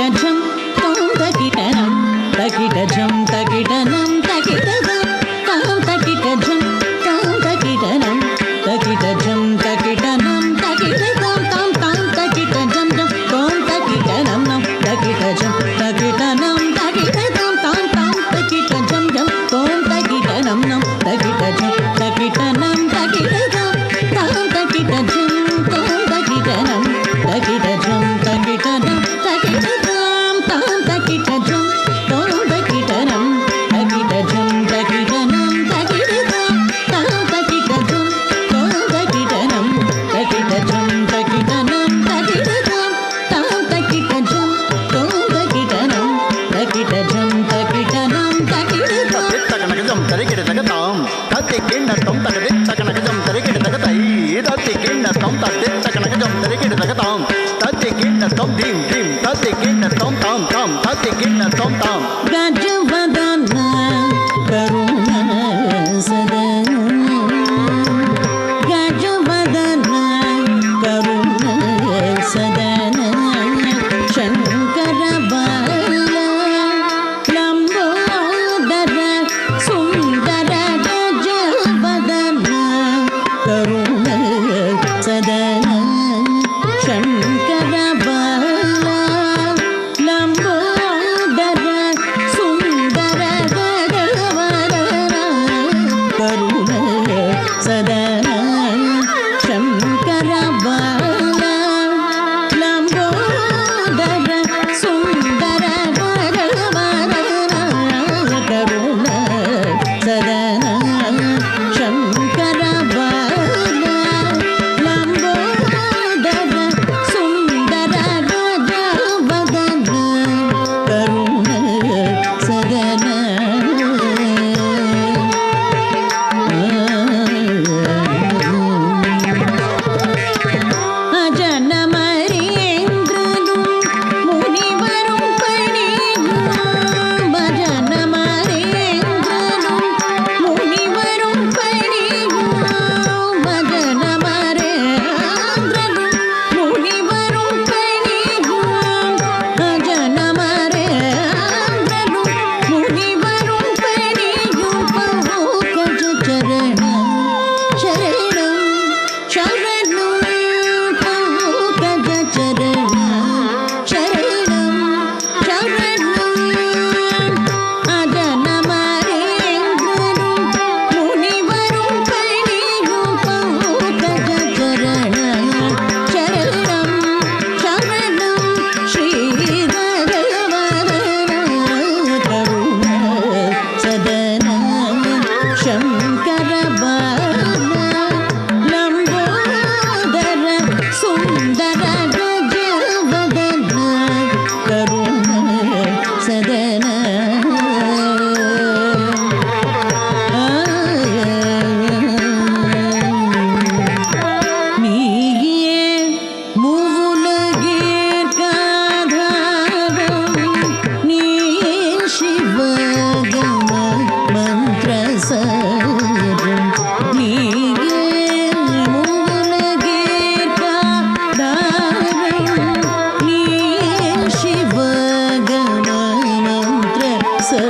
like a.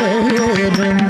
रे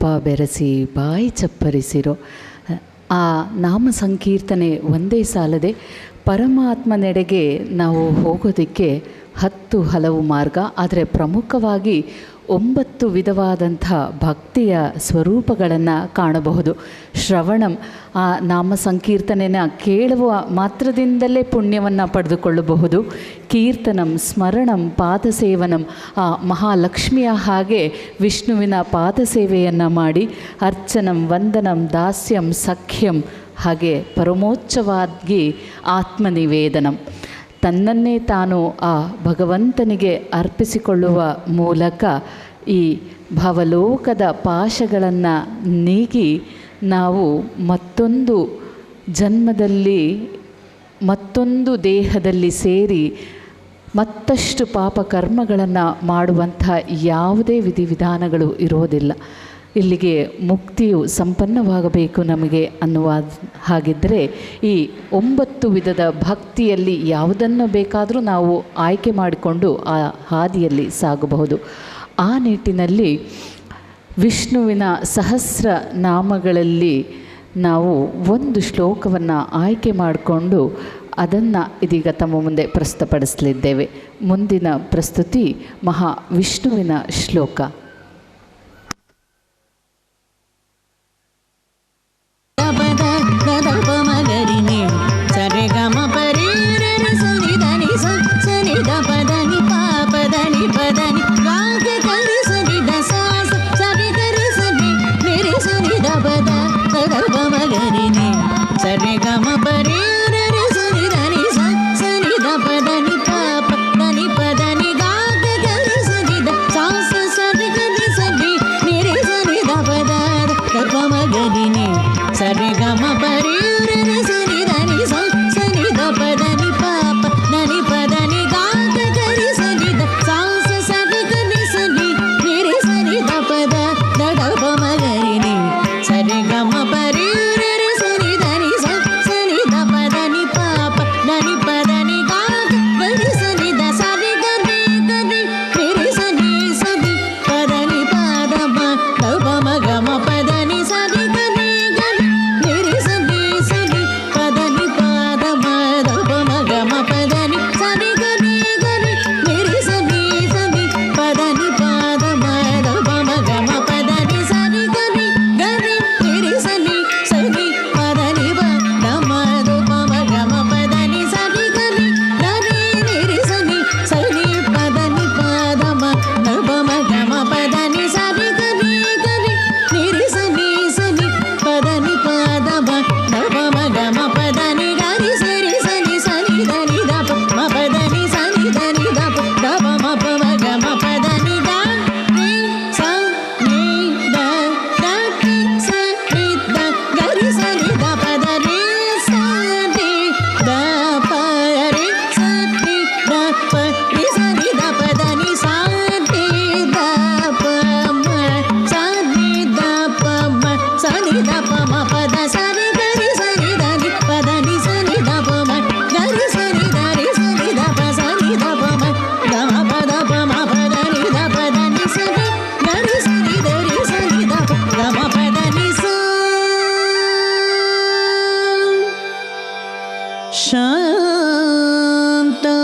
ತುಪ್ಪ ಬೆರೆಸಿ, ಬಾಯಿ ಚಪ್ಪರಿಸಿರೋ, ಆ ನಾಮ ಸಂಕೀರ್ತನೆ ಒಂದೇ ಸಾಲದೆ ಪರಮಾತ್ಮನೆಡೆಗೆ ನಾವು ಹೋಗೋದಕ್ಕೆ ಹತ್ತು ಹಲವು ಮಾರ್ಗ, ಆದರೆ ಪ್ರಮುಖವಾಗಿ ಒಂಬತ್ತು ವಿಧವಾದಂಥ ಭಕ್ತಿಯ ಸ್ವರೂಪಗಳನ್ನು ಕಾಣಬಹುದು. ಶ್ರವಣಂ, ಆ ನಾಮ ಸಂಕೀರ್ತನೆನ ಕೇಳುವ ಮಾತ್ರದಿಂದಲೇ ಪುಣ್ಯವನ್ನು ಪಡೆದುಕೊಳ್ಳಬಹುದು. ಕೀರ್ತನಂ, ಸ್ಮರಣಂ, ಪಾದಸೇವನಂ, ಆ ಮಹಾಲಕ್ಷ್ಮಿಯ ಹಾಗೆ ವಿಷ್ಣುವಿನ ಪಾದಸೇವೆಯನ್ನು ಮಾಡಿ ಅರ್ಚನಂ, ವಂದನಂ, ದಾಸ್ಯಂ, ಸಖ್ಯಂ ಹಾಗೆ ಪರಮೋಚ್ಚವಾಗಿ ಆತ್ಮನಿವೇದನಂ. ತನ್ನನ್ನೇ ತಾನು ಆ ಭಗವಂತನಿಗೆ ಅರ್ಪಿಸಿಕೊಳ್ಳುವ ಮೂಲಕ ಈ ಭವಲೋಕದ ಪಾಶಗಳನ್ನು ನೀಗಿ ನಾವು ಮತ್ತೊಂದು ಜನ್ಮದಲ್ಲಿ, ಮತ್ತೊಂದು ದೇಹದಲ್ಲಿ ಸೇರಿ ಮತ್ತಷ್ಟು ಪಾಪ ಕರ್ಮಗಳನ್ನು ಮಾಡುವಂಥ ಯಾವುದೇ ವಿಧಿವಿಧಾನಗಳು ಇರೋದಿಲ್ಲ. ಇಲ್ಲಿಗೆ ಮುಕ್ತಿಯು ಸಂಪನ್ನವಾಗಬೇಕು ನಮಗೆ ಅನ್ನುವ ಹಾಗಿದ್ದರೆ ಈ ಒಂಬತ್ತು ವಿಧದ ಭಕ್ತಿಯಲ್ಲಿ ಯಾವುದನ್ನು ಬೇಕಾದರೂ ನಾವು ಆಯ್ಕೆ ಮಾಡಿಕೊಂಡು ಆ ಹಾದಿಯಲ್ಲಿ ಸಾಗಬಹುದು. ಆ ನಿಟ್ಟಿನಲ್ಲಿ ವಿಷ್ಣುವಿನ ಸಹಸ್ರ ನಾಮಗಳಲ್ಲಿ ನಾವು ಒಂದು ಶ್ಲೋಕವನ್ನು ಆಯ್ಕೆ ಮಾಡಿಕೊಂಡು ಅದನ್ನು ಇದೀಗ ತಮ್ಮ ಮುಂದೆ ಪ್ರಸ್ತುತಪಡಿಸಲಿದ್ದೇವೆ. ಮುಂದಿನ ಪ್ರಸ್ತುತಿ ಮಹಾ ವಿಷ್ಣುವಿನ ಶ್ಲೋಕ.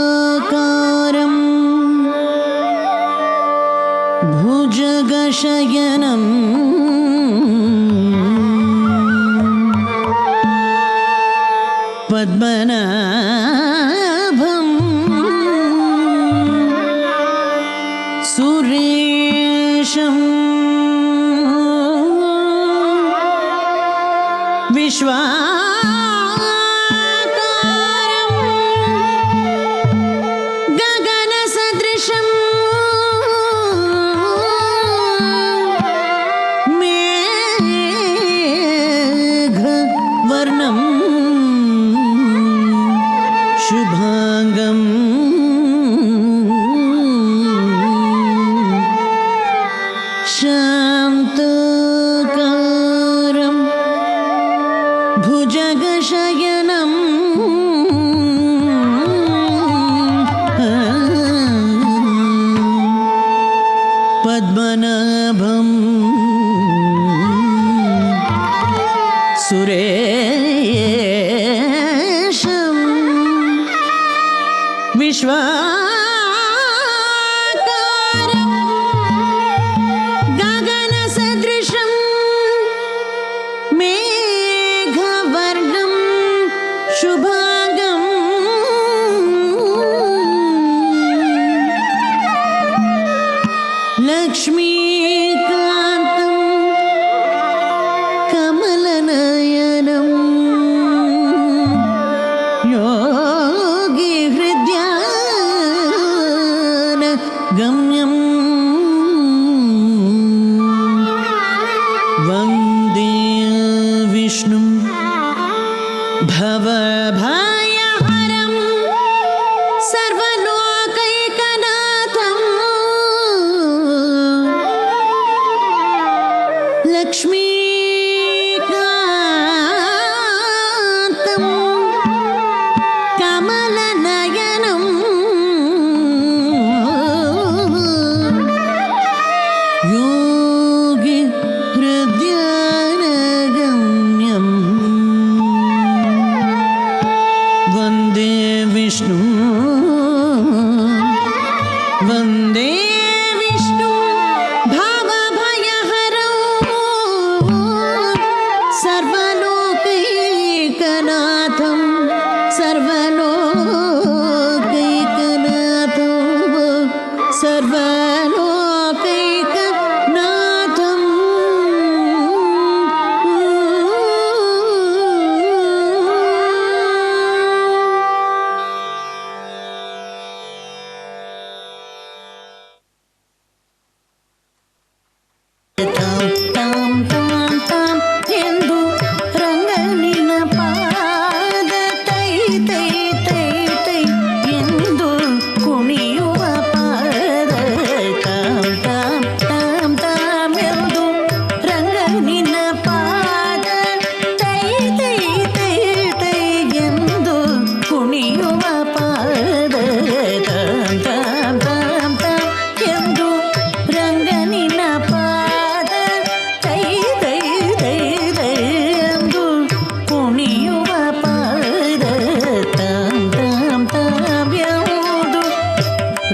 शान्ताकारम् भुजगशय शुभाङ्गम्।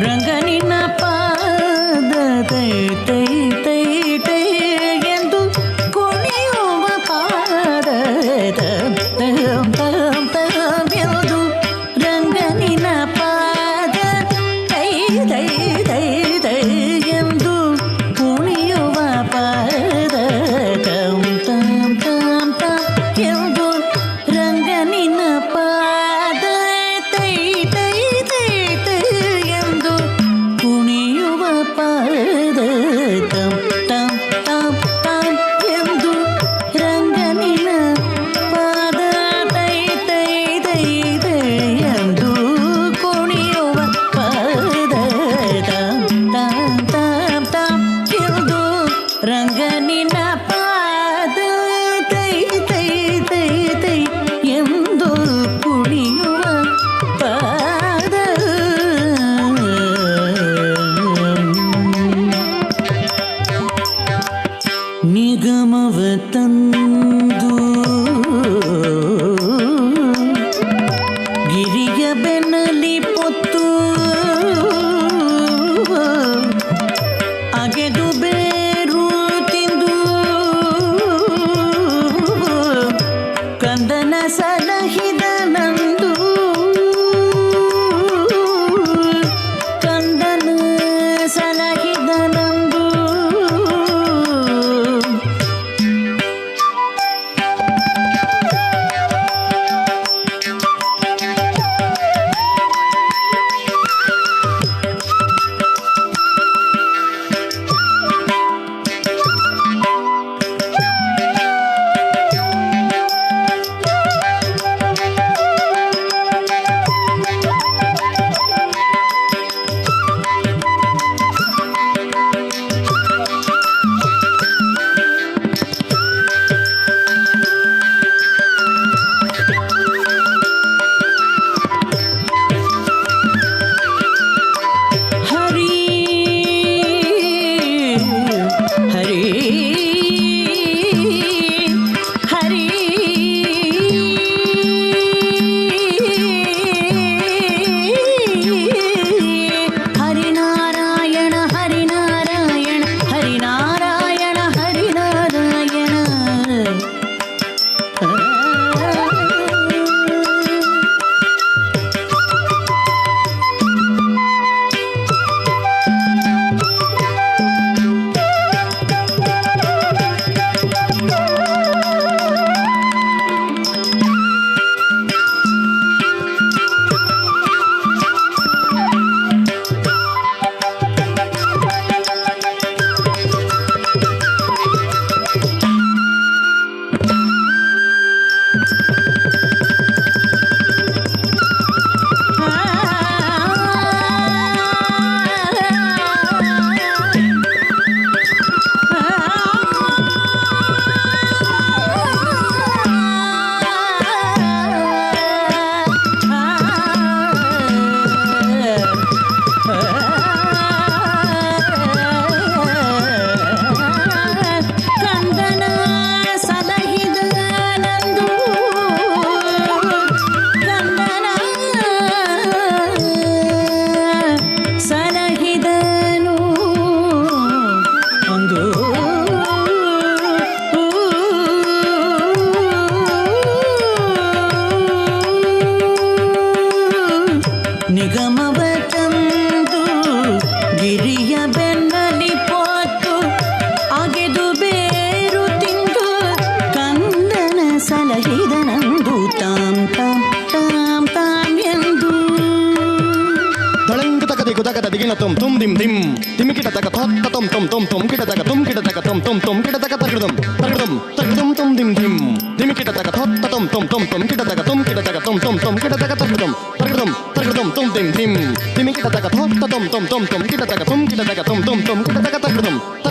ರಂಗನಿನ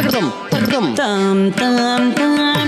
tam tam tam tam tam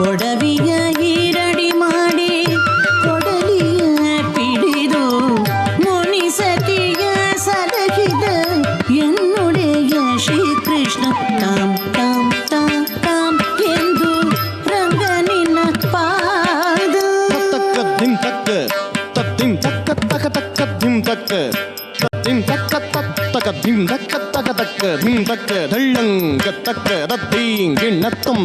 ಪೊಡವಿಯ ಈರಡಿ ಮಾಡಿ ಕೊಡಲಿಯ ಪಿಡಿದು ಮುನಿಸತಿಯ ಸಲಹಿದ ಎನ್ನುಡೆಯ ಶ್ರೀಕೃಷ್ಣ ತಾಂ ತಾಂ ತಾಂ ತಾಂ ಎಂದು ರಂಗನಿನ ಪಾದ ತಕ್ಕ ಧಿಂ ತಕ್ಕ ತದ್ದಿಂ ತಕ್ಕ ತಕ ತಕ್ಕ ಧಿಂ ತಕ್ಕ ತದ್ದಿಂ ತಕ್ಕ ತಕ್ಕ ಧಿಂ ತಕ್ಕ ತಕ ತಕ್ಕ ಧಿಂ ತಕ್ಕ ಧಳ್ಳಂಗ ತಕ್ಕ ದದ್ದೀಂ ಗಿಣ್ಣ ತುಂ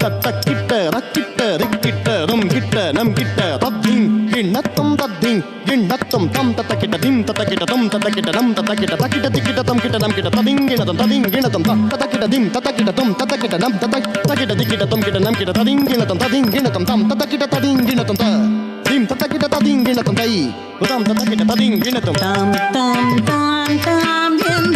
தத்தக்கிட்ட ரக்கிட்ட ரிக்கிட்ட ரம் கிட்ட நம் கிட்ட தத்திங் கிண்ணத்தம் தத்திங் கிண்ணத்தம் தம் தத்தக்கிட்ட திம் தத்தக்கிட்ட தம் தத்தக்கிட்ட நம் தத்தக்கிட்ட தக்கிட்ட திக்கிட்ட தம் கிட்ட நம் கிட்ட ததிங்கிணதம் ததிங்கிணதம் தத்தக்கிட்ட திம் தத்தக்கிட்ட தும் தத்தக்கிட்ட நம் தத்த தக்கிட்ட திக்கிட்ட தம் கிட்ட நம் கிட்ட ததிங்கிணதம் ததிங்கிணதம் தம் தத்தக்கிட்ட ததிங்கிணதம் த திம் தத்தக்கிட்ட ததிங்கிணதம் தை உதாம் தத்தக்கிட்ட ததிங்கிணதம் தாம் தாம் தாம் தாம்